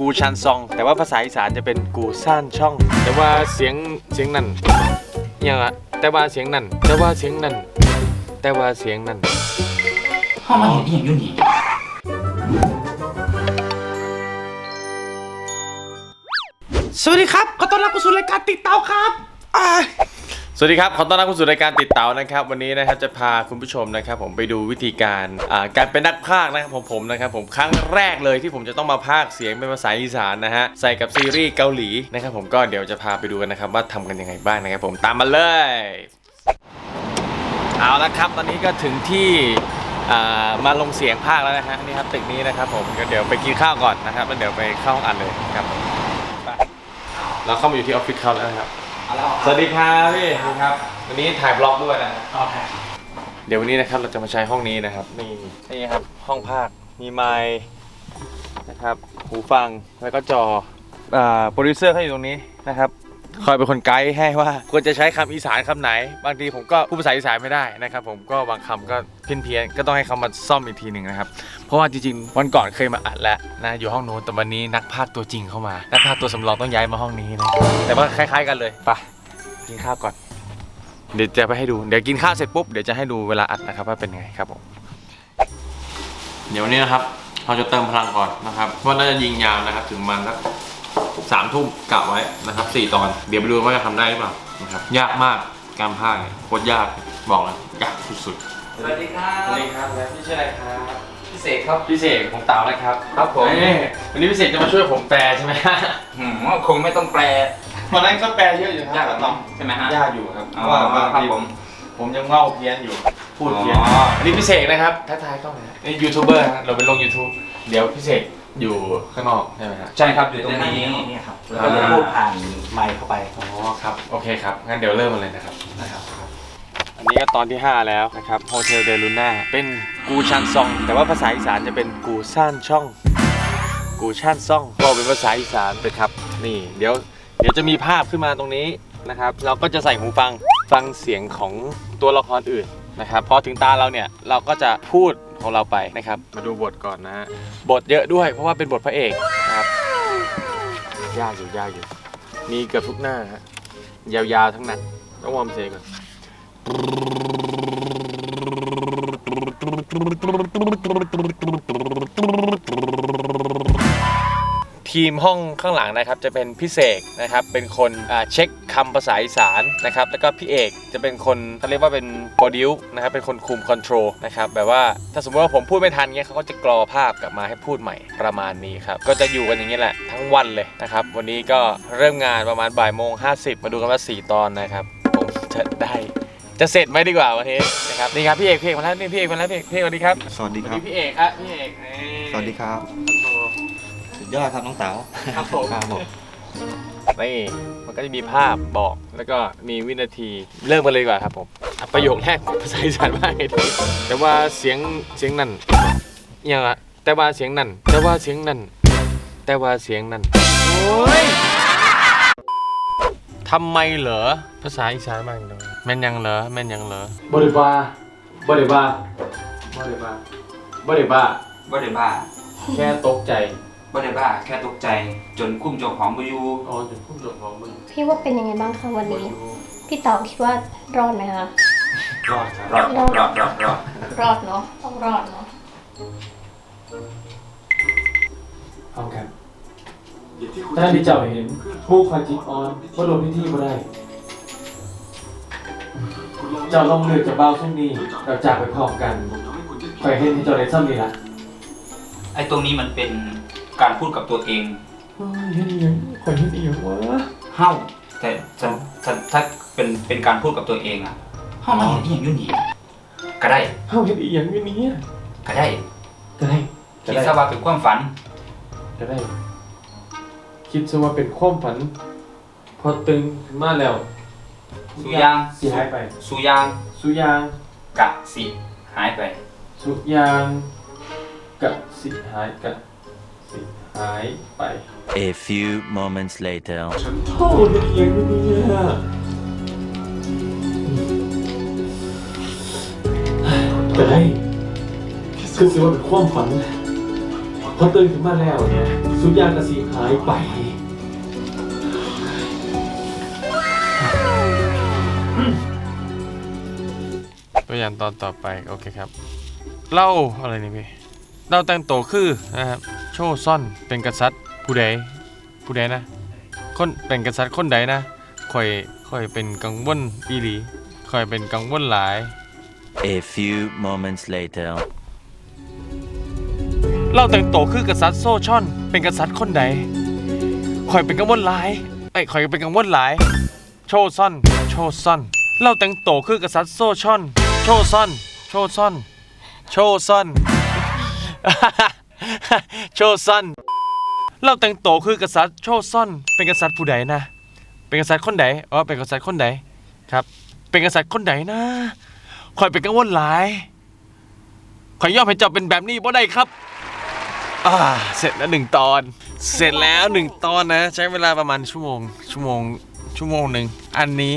กูชันซอง แต่ว่าภาษาอีสานจะเป็นกูซ่านช่อง แต่ว่าเสียงเสียงนั่นยังอะแต่ว่าเสียงนั่นแต่ว่าเสียงนั่นแต่ว่าเสียงนั่นห้องมันเห็นอหย่างอยู่นี่สวัสดีครับ ขอต้อนรับเข้าสู่รายการติดเตาครับอ่า สวัสดีครับ ขอต้อนรับเข้าสู่รายการติดเต่านะครับ วันนี้นะครับจะพาคุณผู้ชมนะครับ ผมไปดูวิธีการการเป็นนักพากย์นะครับผมผมนะครับผมครั้งแรกเลยที่ผมจะต้องมาพากย์เสียงเป็นภาษาอีสานนะฮะใส่กับซีรีส์เกาหลีนะครับผมก็เดี๋ยวจะพาไปดูกันนะครับว่าทำกันยังไงบ้างนะครับผมตามมาเลย เอาละครับ ตอนนี้ก็ถึงที่มาลงเสียงภาคแล้วนะฮะนี่ครับตึกนี้นะครับผมก็เดี๋ยวไปกินข้าวก่อนนะครับแล้วเดี๋ยวไปเข้าห้องอัดเลยครับเราเข้ามาอยู่ที่ออฟฟิศเขาแล้วนะครับ เอาแล้วสวัสดีครับพี่สวัสดีครับ วันนี้ถ่ายบล็อกด้วยนะเอาแพ้เดี๋ยววันนี้นะครับเราจะมาใช้ห้องนี้นะครับนี่นี่ครับห้องภาคมีไมค์นะครับหูฟังแล้วก็จออ่าโปรดิวเซอร์เขาอยู่ตรงนี้นะครับคอยเป็นคนไกด์ให้ว่าควรจะใช้คำอีสานคำไหน บางทีผมก็พูดภาษาอีสานไม่ได้นะครับ ผมก็บางคำก็ เพี้ยนๆก็ต้องให้เขามาซ่อมอีกทีหนึ่งนะครับ เพราะว่าจริงๆวันก่อนเคยมาอัดแล้วนะอยู่ห้องโน้นแต่วันนี้นักพากย์ตัวจริงเข้ามา นักพากย์ตัวสำรองต้องย้ายมาห้องนี้นะแต่ว่าคล้าย ๆ กันเลยไปกินข้าวก่อน เดี๋ยวจะไปให้ดูเดี๋ยวกินข้าวเสร็จปุ๊บเดี๋ยวจะให้ดูเวลาอัดนะครับว่าเป็นไงครับผมเดี๋ยววันนี้นะครับเราจะเติมพลังก่อนนะครับเพราะน่าจะยิงยาวนะครับ ถึงมันสักสามทุ่มกะไว้นะครับสี่ตอน เดี๋ยวไปดูว่าจะทำได้หรือเปล่านะครับยากมากการพากย์เนี่ยโคตรยากบอกเลยยากสุด สวัสดีครับๆสวัสดีครับแล้วพี่ชื่ออะไรครับพิเศษครับพี่เสกผมเต่านะครับ ครับผมเอ้ยวันนี้พี่เสกจะมาช่วยผมแปลใช่ไหมฮะหืมคงไม่ต้องแปลวันนั้นก็แปลเยอะอยู่ครับยากกว่าน้องใช่ไหมฮะยากอยู่ครับเพอ๋อราะว่าบางครับทีผมผมยังเง่าเพี้ยนอยู่พูดเพี้ยนอ๋ออันนี้พี่เสกนะครับทักทายเข้ามานี่ยูทูบเบอร์ฮะเราไปลง YouTube เดี๋ยวพี่เสกอยู่ข้างนอกใช่ไหมฮะใช่ครับอยู่ตรงนี้เนี่ยครับแล้วก็จะพูดผ่านไมค์เข้าไปอ๋อครับโอเคครับงั้นเดี๋ยวเริ่มกันเลยนะครับนะครับ อันนี้ก็ตอนที่ 5 แล้วนะครับโฮเทลเดลูน่าเป็นกูชันซอง แต่ว่าภาษาอีสานจะเป็นกูซ่านช่อง กูชันซ่องก็เป็นภาษาอีสานเลยครับนี่เดี๋ยวเดี๋ยวจะมีภาพขึ้นมาตรงนี้นะครับ เราก็จะใส่หูฟังฟังเสียงของตัวละครอื่นนะครับพอถึงตาเราเนี่ยเราก็จะพูดของเราไปนะครับมาดูบทก่อนนะฮะบทเยอะด้วย เพราะว่าเป็นบทพระเอกนะครับยากอยู่ยากอยู่ มีเกือบทุกหน้าฮะยาวๆทั้งนั้นต้องวอร์มเสียงก่อน ทีมห้องข้างหลังนะครับจะเป็นพี่เสกนะครับเป็นคนอ่าเช็คคำภาษาอีสานนะครับแล้วก็พี่เอกจะเป็นคนเขาเรียกว่าเป็นโปรดิวนะครับเป็นคนคุมคอนโทรลนะครับแบบว่าถ้าสมมติว่าผมพูดไม่ทันเงี้ยเขาก็จะกรอภาพกลับมาให้พูดใหม่ประมาณนี้ครับก็จะอยู่กันอย่างนี้แหละทั้งวันเลยนะครับวันนี้ก็เริ่มงานประมาณบ่ายโมงห้มาดูกันว่า4ตอนนะครับผมจะได้ จะเสร็จไหมดีกว่าวันนี้นะครับนี่ครับพี่เอกพี่เอกมาแล้วนี่พี่เอกมาแล้วพี่เอกพี่เอกสวัสดีครับสวัสดีสวัสครัดีบพี่เอกครับพี่เอกนี่สวัสดีครับ สุดยอดครับน้องเต๋าครับผมครับผมนี่มันก็จะมีภาพบอกแล้วก็มีวินาทีเริ่มกันเลยดีกว่าครับผมอะประโยคแรกภาษาอีสานว่าไงดีแต่ว่าเสียงเสียงนั่นยังอะแต่ว่าเสียงนั่นแต่ว่าเสียงนั่นแต่ว่าเสียงนั่นโอ้ย ทำไมเหรอภาษาอีสานมากเลยแม่นยังเหรอแม่นยังเหรอบริบาบริบาบริบาบริบาบ่ได้บ้าแค่ตกใจบ่ได้บ้า แค่ตกใจ จนคุ้มเจ้าของบ่อยู่อ๋อจุดพุ่มจุดของมึงพี่ว่าเป็นยังไงบ้างคะวันนี้ พี่เต๋าคิดว่ารอดไหมคะ รอดครับรอดรอดรอดรอด รอดเนาะต้องรอดเนาะ ถ้าที่เจ้าเห็นผู้คอยจิตออนว่าโดนพิธีบ่ได้ เจ้าลองเลือกจะเบาช่วงนี้เราจากไปพร้อมกันคอยเห็นที่เจ้าได้ซ้ำนี่ละไอ้ตรงนี้มันเป็นการพูดกับตัวเองเฮ้ยเห็นอีหยังคอยเห็นอีหยังวะ เฮ้าแต่ถ้าถ้าถ้าเป็นเป็นการพูดกับตัวเองอะเฮ้ามันเห็นอหย่างอยู่นี่ก็ได้เฮาเห็นอีหยังอยู่นี้ก็ได้ก็ได้ก็คิดได้ซะว่าเป็นความฝัน ก็ได้ คิดซะว่าเป็นความฝัน พอตึงขึ้นมาแล้วสุยางสิหายไปสุยางสุยางกะสิหายไป สุยางกะสิหายกะสิหายไป A few moments later. โอ้ยเอียงเนี่ยแต่ได้คือสิว่าเป็นความฝันพอตื่นขึ้นมาแล้วเนี่ยสุสุดยางกระสีหายไป ตัวอย่างตอนต่อไปโอเคครับเล่าอะไรนี่พี่เล่าแต่งโตวคือนะครับโชว์ซ่อนเป็นกษัตริย์ผู้ใดผู้ใดนะคนเป็นกษัตริย์คนใดนะข่อยข่อยเป็นกังวลอีหลีข่อยเป็นกังวลหลาย A few moments later. เล่าแต่งโตวคือกษัตริย์โซช่อน เป็นกษัตริย์คนใดข่อยเป็นกังวลหลายเอ้ยข่อยเป็นกังวลหลาย โชว์ซ่อนโชว์ซ่อนเล่าแต่งโตวคือกษัตริย์โซช่อน โชว์ซ่อน โชว์ซ่อน โชว์ซ่อน โชว์ซ่อนเล่าแต่งโตวคือกษัตริย์โชว์ซ่อน เป็นกษัตริย์ผู้ใดนะ เป็นกษัตริย์คนใดอ๋อ เป็นกษัตริย์คนใดครับ เป็นกษัตริย์คนใดนะข่อยเป็นกังวลหลายข่อยยอมให้เจ้าเป็นแบบนี้บ่ได้ครับ อ่า เสร็จแล้วหนึ่งตอน เสร็จแล้วหนึ่งตอนนะ ใช้เวลาประมาณชั่วโมง ชั่วโมง ชั่วโมงหนึ่ง อันนี้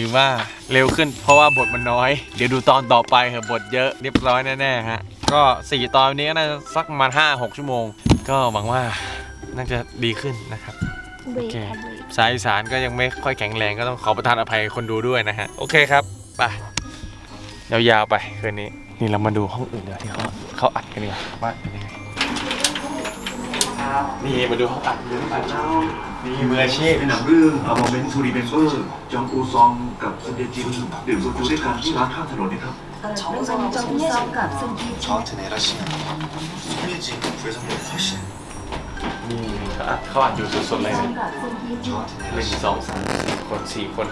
ถือว่าเร็วขึ้นเพราะว่าบทมันน้อย เดี๋ยวดูตอนต่อไปเถอะบทเยอะเรียบร้อยแน่ๆฮะ ก็สี่ตอนนี้ก็น่าจะสักประมาณห้าหกชั่วโมง ก็หวังว่าน่าจะดีขึ้นนะครับเบรกโอเคค่ะเบรกสายอีสารก็ยังไม่ค่อยแข็งแรงก็ต้องขอประทานอภัยคนดูด้วยนะฮะ โอเคครับไปยาวๆไปคืนนี้ นี่เรามาดูห้องอื่นเดี๋ยวที่เขาเขาอัดกันดีกว่าว่าเป็นยังไง นี่มาดูห้องอัดดูห้องอัดนี่มืออาชีพ ในหนังเรื่อง A Moment to Remember จองอูซองกับซันเดจินดื่มโซจูด้วยกันที่ร้านข้างถนนนี่ครับ 정우성 정우성과 승기 저한테 내라 씨는 손예진 부회장보다 훨씬 นี่เขาอัดเขาอัดอยู่สดๆเลยนะ 정우성과 승기 저한테 หนึ่ง 내라 สองสามสี่คนสี่คน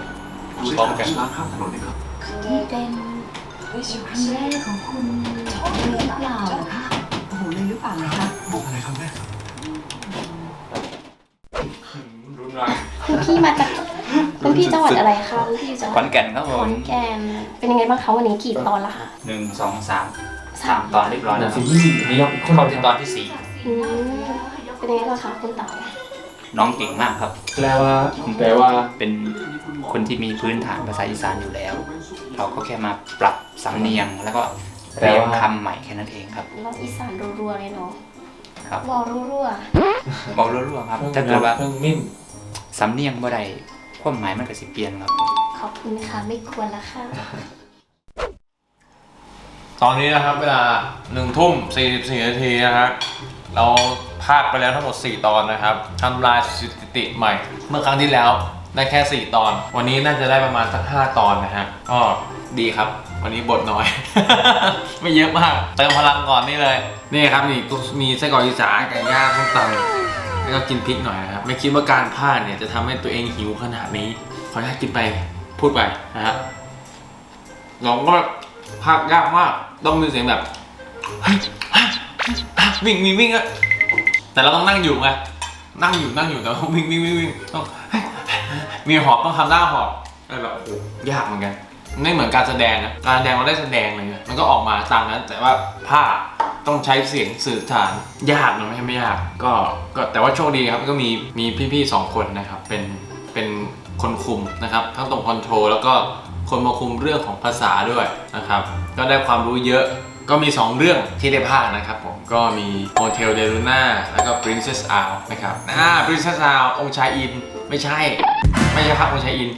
ด้วย พร้อม กัน กัน ที่ร้านข้างถนนนี่ครับ 그게 된ครั้งแรกของคุณเลยหรือเปล่าคะโอ้โหเลยหรือเปล่าคะ บอกอะไรครั้งแร ครับคุณพี่มาจากคุณพี่จังหวัดอะไรคะคุณพี่จังหขวัอดนแก่นครับผขอมนแก่นเป็นยังไงบ้างคะวันนี้กี่ตอนละคะหนึ่งสองสามสามตอนเรียบร้อยหแล้นัวงคสืรับอที่นี่ครับคนเข้าที่ตอนที่สี่อืมเป็นยังไงบ้างคะคุณเต๋าน้องเก่งมากครับ แปลว่าแปลว่าเป็นคนที่มีพื้นฐานภาษาอีสานอยู่แล้ว เราก็แค่มาปรับสำเนียงแล้วก็เรียงคำใหม่แค่นั้นเองครับร้องอีสานรัวๆเลยเนาะครับ วอรัวบอกรั่วๆครับเพิ่งถ้าเกิดว่า เพิ่งมิ้น สำเนียงบ่ได้ความหมายมันก็สิเปลี่ยนครับๆขอบคุณค่ะ ไม่ควรละค่ะ ตอนนี้นะครับ เวลาหนึ่งทุ่มสี่สิบสี่นาทีนะฮะเราพากไปแล้วทั้งหมด 4 ตอนนะครับทำลายสถิติใหม่ เมื่อครั้งที่แล้วได้แค่ 4 ตอน วันนี้น่าจะได้ประมาณสัก 5 ตอนนะฮะก็ดีครับ วันนี้บทน้อย ไม่เยอะมาก เติมพลังก่อนนี่เลย นี่ครับนี่มีไส้กรอกอีสานไก่ย่างส้มตำ แล้วก็กินพริกหน่อยนะครับ ไม่คิดว่าการพากเนี่ยจะทำให้ตัวเองหิวขนาดนี้ ขออนุญาตกินไปพูดไปนะฮะน้องก็ภาคยากมากต้องมีเสียงแบบวิ่งวิ่งวิ่งอะแต่เราต้องนั่งอยู่ไงนั่งอยู่นั่งอยู่แต่ว่าวิ่งวิ่งวิ่งวิ่งต้องมีหอบต้องทำหน้าหอบอะไรแบบโอ้โหยากเหมือนกันไม่เหมือนการแสดงนะการแสดงเราได้แสดงเลยนะมันก็ออกมาตามนั้น แต่ว่าภา ต้องใช้เสียงสื่อสารยากนะไม่ใช่ไม่ยากก็ก็แต่ว่าโชคดีครับก็มีมีพี่ๆสองคนนะครับเป็นเป็นคนคุมนะครับ ทั้งตรงคอนโทรลแล้วก็คนมาคุมเรื่องของภาษาด้วยนะครับ ก็ได้ความรู้เยอะก็มี 2 เรื่องที่ได้ภาคนะครับผมก็มี Hotel de Luna แล้วก็ Princess Owl นะครับอ่า Princess Owl องค์ชายอิน ไม่ใช่ ไม่ใช่ภาคองค์ชายอิน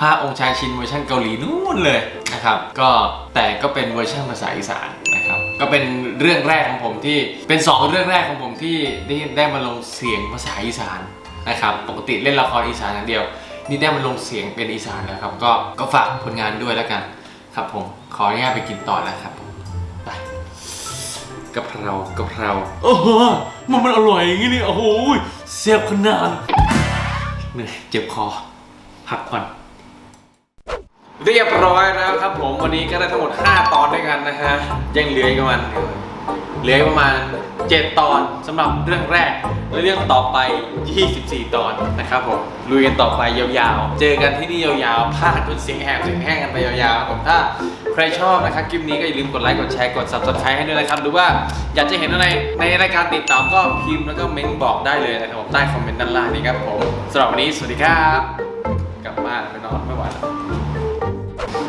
ภาคองค์ชายชินเวอร์ชันเกาหลีนู่นเลยนะครับก็แต่ก็เป็นเวอร์ชันภาษาอีสานนะครับ ก็เป็นเรื่องแรกของผมที่เป็น 2 เรื่องแรกของผมที่ได้ได้มาลงเสียงภาษาอีสานนะครับปกติเล่นละครอีสานอย่างเดียว นี่ได้มาลงเสียงเป็นอีสานแล้วครับ ก็ก็ฝากผลงานด้วยแล้วกันครับผมขออนุญาตไปกินต่อแล้วครับผมไปกะเพรากะเพราโอ้โหมันมันอร่อยอย่างนี้นี่โอ้โหเสียบขนาดเหนื่อยเจ็บคอพักก่อน เรียบร้อยแล้วครับผมวันนี้ก็ได้ทั้งหมด 5 ตอนด้วยกันนะฮะยังเหลืออีกประมาณเหลืออีกประมาณ 7 ตอนสำหรับเรื่องแรกและเรื่องต่อไป 24 ตอนนะครับผมลุยกันต่อไปยาวๆ เจอกันที่นี่ยาวๆพาดจนเสียงแหบเสียงแห้งกันไปยาวๆครับผมถ้าใครชอบนะครับคลิปนี้ก็อย่าลืมกดไลค์กดแชร์กด subscribe ให้ด้วยนะครับหรือว่าอยากจะเห็นอะไรในรายการติดตามก็พิมพ์แล้วก็เมนบอกได้เลยนะครับผมใต้คอมเมนต์ด้านล่างนี้ครับผมสำหรับวันนี้สวัสดีครับ ลับบ้านไปนอนไม่ไหวแล้ว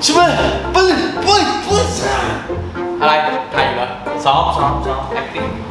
ชิบะปึ้งปึ้งปึ้งอะไรถ่ายอยู่เหรอซ้อมซ้อมซ้อม acting